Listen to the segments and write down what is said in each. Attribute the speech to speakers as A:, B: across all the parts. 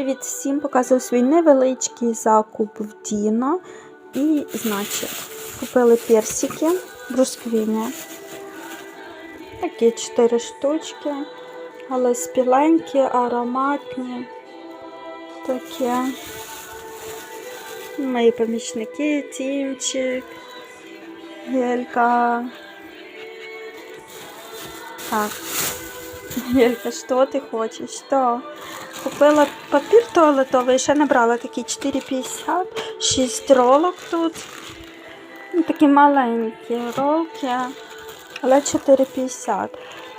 A: Привіт всім! Показую свій невеличкий закуп в Діно. І, значить, купили персики, брусквіни. Такі 4 штучки, але спіленькі, ароматні. Такі. Мої помічники, Тімчик, Гелька. Так. Гелька, що ти хочеш? Що? Купила папір туалетовий, ще не брала такі 4,50, 6 ролок тут. Ну, Такі маленькі ролки, але 4,50.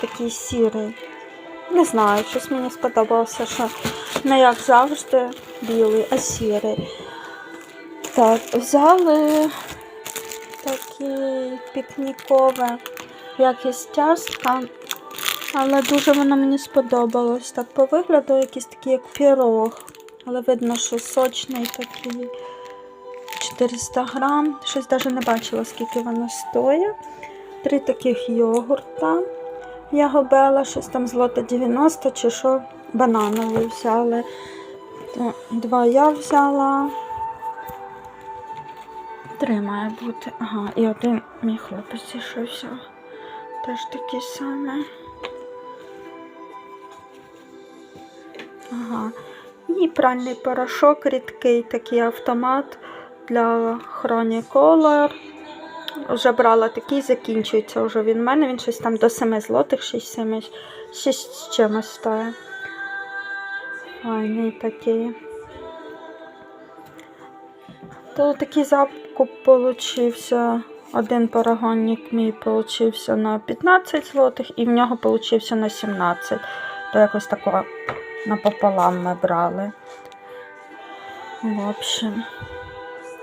A: Такий сірий. Не знаю, щось мені сподобалося, що не як завжди білий, а сірий. Так, взяли таке пікнікове якісь тяжка. Але дуже воно мені сподобалось. Так по вигляду якийсь такий як пірог. Але видно, що сочний такий 400 грам. Щось навіть не бачила, скільки воно стоїть. Три таких йогурта. Ягобела, щось там злота 90 чи що бананові взяли. Два я взяла. Три має бути. Ага, і один мій хлопець ще взяв. Теж такий самий. Ага. І пральний порошок рідкий, такий автомат для Color. Вже брала такий, закінчується вже він в мене. Він щось там до 7 злотих, 6-7 6 з чимось стоїть. Файний такий. То такий закуп получився. Один парагонник мій получився на 15 злотих і в нього получився на 17. То якось такого напополам ми брали. В общем,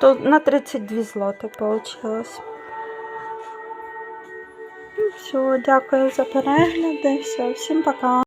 A: то на 32 злоти получилось. Ну, Все, дякую за перегляди. Все, всім пока.